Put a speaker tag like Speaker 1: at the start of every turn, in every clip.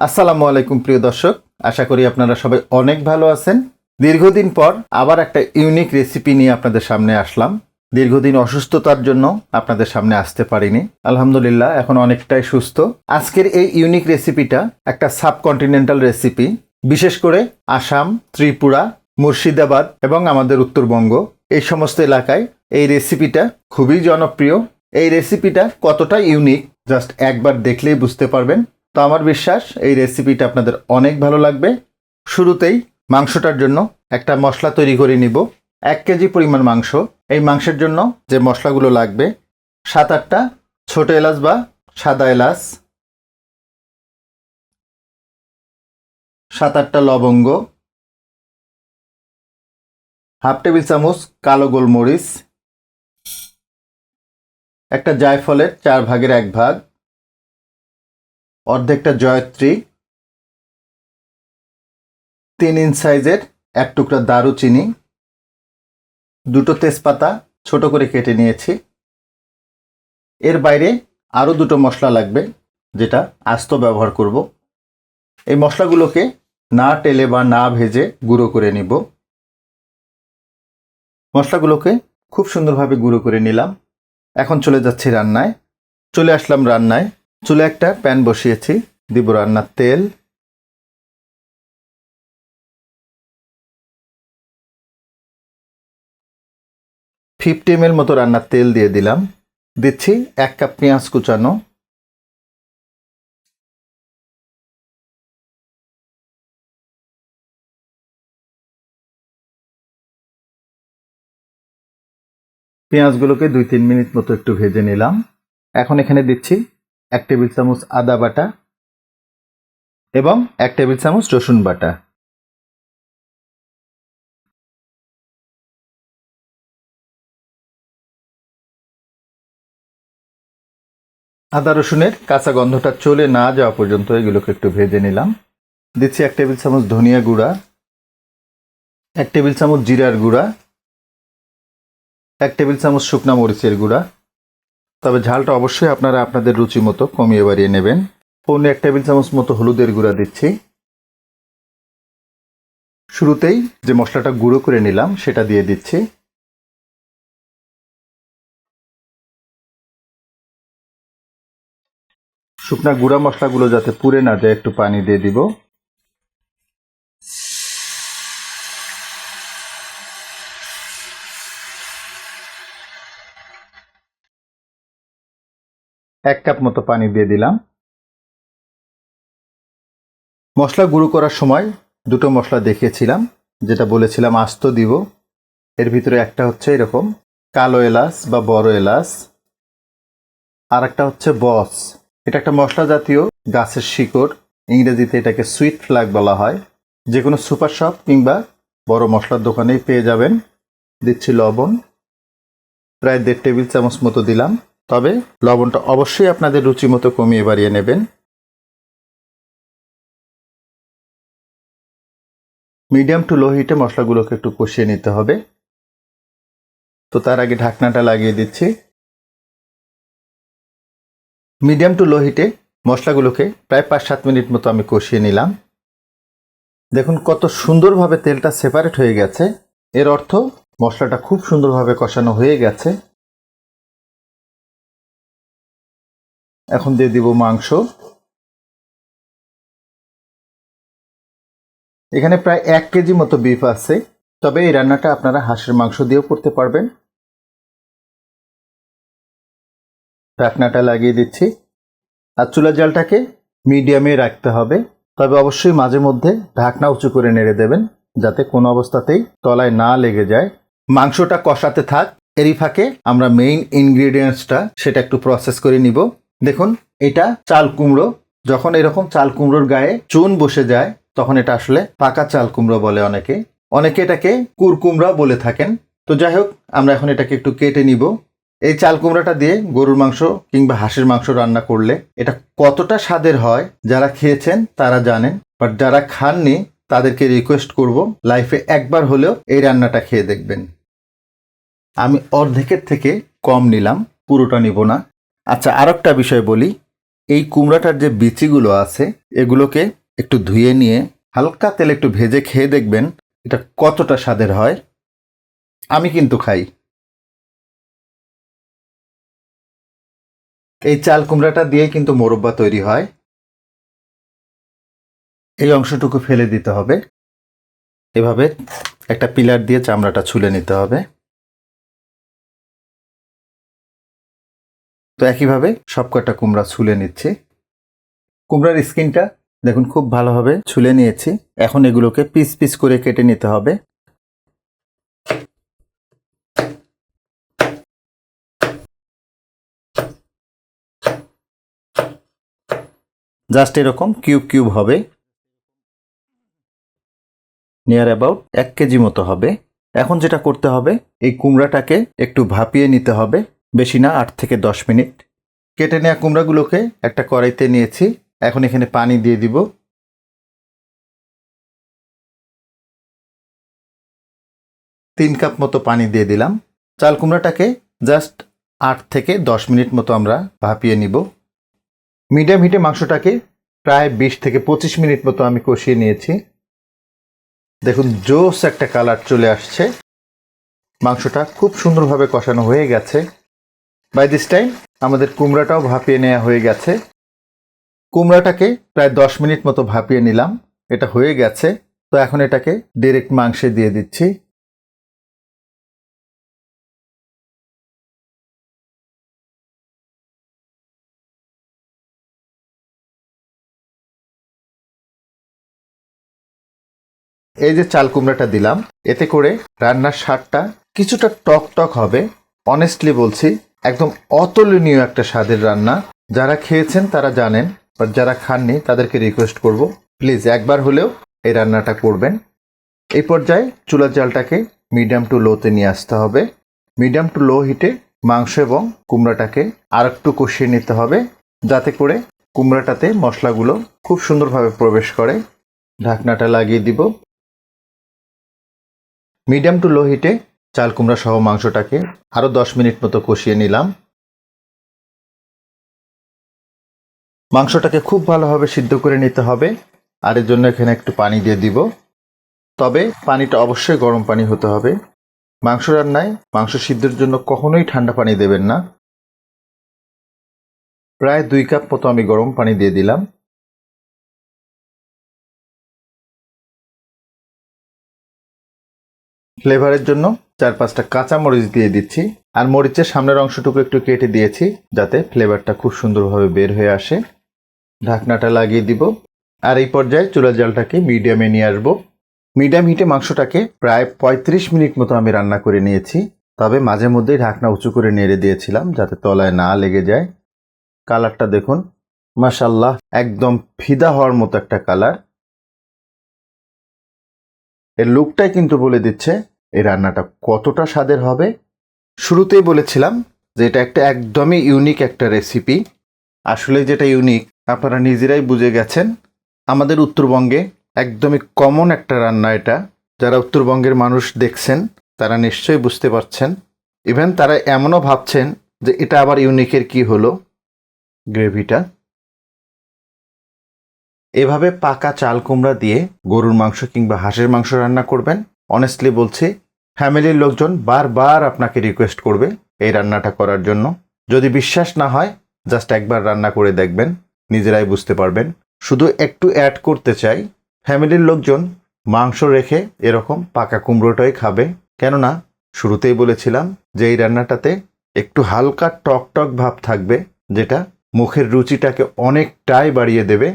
Speaker 1: আসসালামু আলাইকুম, প্রিয় দর্শক। আশা করি আপনারা সবাই অনেক ভালো আছেন। দীর্ঘদিন পর আবার একটা ইউনিক রেসিপি নিয়ে আপনাদের সামনে আসলাম। দীর্ঘদিন অসুস্থতার জন্য আপনাদের সামনে আসতে পারিনি। আলহামদুলিল্লাহ, এখন অনেকটাই সুস্থ। আজকের এই ইউনিক রেসিপিটা একটা সাবকন্টিনেন্টাল রেসিপি বিশেষ করে আসাম, ত্রিপুরা, মুর্শিদাবাদ এবং আমাদের উত্তরবঙ্গ। এই সমস্ত এলাকায় এই রেসিপিটা খুবই জনপ্রিয়। এই রেসিপিটা কতটা ইউনিক জাস্ট একবার দেখলেই বুঝতে পারবেন। তো আমার বিশ্বাস এই রেসিপিটা আপনাদের অনেক ভালো লাগবে। শুরুতেই মাংসটার জন্য একটা মশলা তৈরি করে নিব। এক কেজি পরিমাণ মাংস। এই মাংসের জন্য যে মশলাগুলো লাগবে, সাত আটটা ছোট এলাচ বা সাদা এলাচ, সাত আটটা লবঙ্গ, হাফ টেবিল চামচ কালো গোলমরিচ, একটা জায়ফলের চার ভাগের এক ভাগ অর্ধেকটা জয়ত্রী, তিন ইঞ্চ সাইজের এক টুকরা দারুচিনি, দুটো তেজপাতা ছোট করে কেটে নিয়েছি। এর বাইরে আরও দুটো মশলা লাগবে যেটা আস্ত ব্যবহার করব। এই মশলাগুলোকে না টেলে বা না ভেজে গুঁড়ো করে নিব। মশলাগুলোকে খুব সুন্দরভাবে গুঁড়ো করে নিলাম। এখন চলে যাচ্ছি রান্নায়। চলে আসলাম রান্নায়। চুলে একটা প্যান বসিয়েছি, দিব রান্নার তেল। ফিফটি এম মতো রান্নার তেল দিয়ে দিলাম। দিচ্ছি এক কাপ পেঁয়াজ কুচানো। পেঁয়াজগুলোকে দুই তিন মিনিট মতো একটু ভেজে নিলাম। এখন এখানে দিচ্ছি এক টেবিল চামচ আদা বাটা এবং এক টেবিল চামচ রসুন বাটা। আদা রসুনের কাঁচা গন্ধটা চলে না যাওয়া পর্যন্ত এগুলোকে একটু ভেজে নিলাম। দিচ্ছি এক টেবিল চামচ ধনিয়া গুঁড়া, এক টেবিল চামচ জিরার গুঁড়া, এক টেবিল চামচ শুকনা মরিচের গুঁড়া তবে ঝালটা অবশ্যই আপনারা আপনাদের রুচি মতো কমিয়ে বাড়িয়ে নেবেন। পৌনে এক টেবিল চামচ মতো হলুদের গুঁড়া দিচ্ছি। শুরুতেই যে মশলাটা গুঁড়ো করে নিলাম, সেটা দিয়ে দিচ্ছি। শুকনা গুঁড়া মশলাগুলো যাতে পুড়ে না যায়, একটু পানি দিয়ে দিব। এক কাপ মতো পানি দিয়ে দিলাম। মশলা গুঁড়ো করার সময় দুটো মশলা দেখিয়েছিলাম, যেটা বলেছিলাম আস্ত দিব। এর ভিতরে একটা হচ্ছে এরকম কালো এলাচ বা বড় এলাচ আর একটা হচ্ছে বস। এটা একটা মশলা জাতীয় গাছের শিকড়, ইংরেজিতে এটাকে সুইট ফ্ল্যাগ বলা হয়। যে কোনো সুপার শপ কিংবা বড় মশলার দোকানেই পেয়ে যাবেন। দিচ্ছি লবণ, প্রায় দেড় টেবিল চামচ মতো দিলাম। তবে লবণটা অবশ্যই আপনাদের রুচি মতো কমিয়ে বাড়িয়ে নেবেন। মিডিয়াম টু লো হিটে মশলাগুলোকে একটু কষিয়ে নিতে হবে। তো তার আগে ঢাকনাটা লাগিয়ে দিচ্ছি। মিডিয়াম টু লো হিটে মশলাগুলোকে প্রায় পাঁচ সাত মিনিট মতো আমি কষিয়ে নিলাম। দেখুন কত সুন্দরভাবে তেলটা সেপারেট হয়ে গেছে। এর অর্থ মশলাটা খুব সুন্দরভাবে কষানো হয়ে গেছে। এখন দিয়ে দিব মাংস। এখানে প্রায় এক কেজি মতো বিফ আছে, তবে এই রান্নাটা আপনারা হাঁসের মাংস দিয়েও করতে পারবেন। ঢাকনাটা লাগিয়ে দিচ্ছি। আর চুলা জালটাকে মিডিয়ামে রাখতে হবে, তবে অবশ্যই মাঝে মধ্যে ঢাকনা উঁচু করে নেড়ে দেবেন, যাতে কোনো অবস্থাতেই তলায় না লেগে যায়। মাংসটা কষাতে থাক, এরই ফাঁকে আমরা মেইন ইনগ্রিডিয়েন্টসটা সেটা একটু প্রসেস করে নিব। দেখুন, এটা চাল কুমড়ো। যখন এরকম চাল কুমড়োর গায়ে চুন বসে যায়, তখন এটা আসলে পাকা চাল কুমড়ো বলে অনেকে। অনেকে এটাকে কুরকুমড়া বলে থাকেন। তো যাই হোক, আমরা এখন এটাকে একটু কেটে নিব। এই চাল কুমড়াটা দিয়ে গরুর মাংস কিংবা হাঁসের মাংস রান্না করলে এটা কতটা স্বাদের হয়, যারা খেয়েছেন তারা জানেন। বাট যারা খাননি, তাদেরকে রিকোয়েস্ট করব, লাইফে একবার হলেও এই রান্নাটা খেয়ে দেখবেন। আমি অর্ধেকের থেকে কম নিলাম, পুরোটা নিব না। আচ্ছা আর একটা বিষয় বলি। এই কুমড়াটার যে বিচিগুলো আছে, এগুলোকে একটু ধুয়ে নিয়ে হালকা তেলে একটু ভেজে খেয়ে দেখবেন এটা কতটা স্বাদের হয়। আমি কিন্তু খাই। এই চাল কুমড়াটা দিয়ে কিন্তু মোরব্বা তৈরি হয়। এই অংশটুকু ফেলে দিতে হবে। এভাবে একটা পিলার দিয়ে চামড়াটা ছুলে নিতে হবে। তো একইভাবে সব কটা কুমড়া ছুলে নিচ্ছি। কুমড়ার স্কিনটা দেখুন খুব ভালোভাবে ছুলে নিয়েছি। এখন এগুলোকে পিস পিস করে কেটে নিতে হবে। জাস্ট এরকম কিউব কিউব হবে। নিয়ার অ্যাবাউট এক কেজি মতো হবে। এখন যেটা করতে হবে, এই কুমড়াটাকে একটু ভাপিয়ে নিতে হবে। বেশি না, আট থেকে দশ মিনিট। কেটে নেওয়া কুমড়াগুলোকে একটা কড়াইতে নিয়েছি। এখন এখানে পানি দিয়ে দিব। তিন কাপ মতো পানি দিয়ে দিলাম। চাল কুমড়াটাকে জাস্ট আট থেকে দশ মিনিট মতো আমরা ভাপিয়ে নিব। মিডিয়াম হিটে মাংসটাকে প্রায় বিশ থেকে পঁচিশ মিনিট মতো আমি কষিয়ে নিয়েছি। দেখুন, জোস একটা কালার চলে আসছে। মাংসটা খুব সুন্দরভাবে কষানো হয়ে গেছে। বাই দিস টাইম আমাদের কুমড়াটাও ভাপিয়ে নেওয়া হয়ে গেছে। কুমড়াটাকে প্রায় দশ মিনিট মতো ভাপিয়ে নিলাম। এটা হয়ে গেছে। তো এখন এটাকে ডিরেক্ট মাংসে দিয়ে দিচ্ছি। এই যে চাল কুমড়াটা দিলাম, এতে করে রান্নার স্বাদটা কিছুটা টক টক হবে। অনেস্টলি বলছি একদম অতুলনীয় একটা স্বাদের রান্না। যারা খেয়েছেন তারা জানেন বা যারা খাননি তাদেরকে রিকোয়েস্ট করব প্লিজ একবার হলেও এই রান্নাটা করবেন। এই পর্যায়ে চুলার জালটাকে মিডিয়াম টু লোতে নিয়ে আসতে হবে। মিডিয়াম টু লো হিটে মাংস এবং কুমড়াটাকে আর একটু কষিয়ে নিতে হবে, যাতে করে কুমড়াটাতে মশলাগুলো খুব সুন্দরভাবে প্রবেশ করে। ঢাকনাটা লাগিয়ে দিব। মিডিয়াম টু লো হিটে চাল, কুমড়া সহ মাংসটাকে আরও দশ মিনিট মতো কষিয়ে নিলাম। মাংসটাকে খুব ভালোভাবে সিদ্ধ করে নিতে হবে আর এর জন্য এখানে একটু পানি দিয়ে দিব। তবে পানিটা অবশ্যই গরম পানি হতে হবে। মাংস রান্নায় মাংস সিদ্ধের জন্য কখনোই ঠান্ডা পানি দেবেন না। প্রায় দুই কাপ মতো আমি গরম পানি দিয়ে দিলাম। ফ্লেভারের জন্য চার পাঁচটা কাঁচা মরিচ দিয়ে দিচ্ছি, আর মরিচের সামনের অংশটুকু একটু কেটে দিয়েছি, যাতে ফ্লেভারটা খুব সুন্দরভাবে বের হয়ে আসে। ঢাকনাটা লাগিয়ে দিব, আর এই পর্যায়ে চুলার জালটাকে মিডিয়ামে নিয়ে আসব। মিডিয়াম হিটে মাংসটাকে প্রায় পঁয়ত্রিশ মিনিট মতো আমি রান্না করে নিয়েছি, তবে মাঝে মধ্যেই ঢাকনা উঁচু করে নেড়ে দিয়েছিলাম, যাতে তলায় না লেগে যায়। কালারটা দেখুন মাসাল্লাহ একদম ফিদা হওয়ার মতো একটা কালার। এর লুকটাই কিন্তু বলে দিচ্ছে এই রান্নাটা কতটা স্বাদের হবে? শুরুতেই বলেছিলাম যে এটা একটা একদমই ইউনিক একটা রেসিপি আসলে যেটা ইউনিক আপনারা নিজেরাই বুঝে গেছেন, আমাদের উত্তরবঙ্গে একদমই কমন একটা রান্না এটা। যারা উত্তরবঙ্গের মানুষ দেখছেন, তারা নিশ্চয়ই বুঝতে পারছেন। ইভেন তারা এমনও ভাবছেন যে এটা আবার ইউনিকের কি হলো? গ্রেভিটা। এভাবে পাকা চাল কুমড়া দিয়ে গরুর মাংস কিংবা হাঁসের মাংস রান্না করবেন। অনেস্টলি বলছি ফ্যামিলির লোকজন বারবার আপনাকে রিকোয়েস্ট করবে এই রান্নাটা করার জন্য। যদি বিশ্বাস না হয় জাস্ট একবার রান্না করে দেখবেন, নিজেরাই বুঝতে পারবেন। শুধু একটু অ্যাড করতে চাই, ফ্যামিলির লোকজন মাংস রেখে এরকম পাকা কুমড়োটাই খাবে। কেননা, শুরুতেই বলেছিলাম যে এই রান্নাটাতে একটু হালকা টক টক ভাব থাকবে, যেটা মুখের রুচিটাকে অনেকটাই বাড়িয়ে দেবে।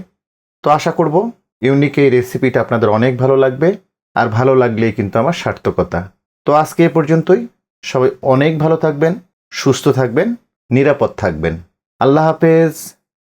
Speaker 1: তো আশা করব ইউনিক এই রেসিপিটা আপনাদের অনেক ভালো লাগবে, আর ভালো লাগলেই কিন্তু আমার সার্থকতা। তো আজকে এ পর্যন্তই। সবাই অনেক ভালো থাকবেন সুস্থ থাকবেন নিরাপদ থাকবেন। আল্লাহ হাফেজ।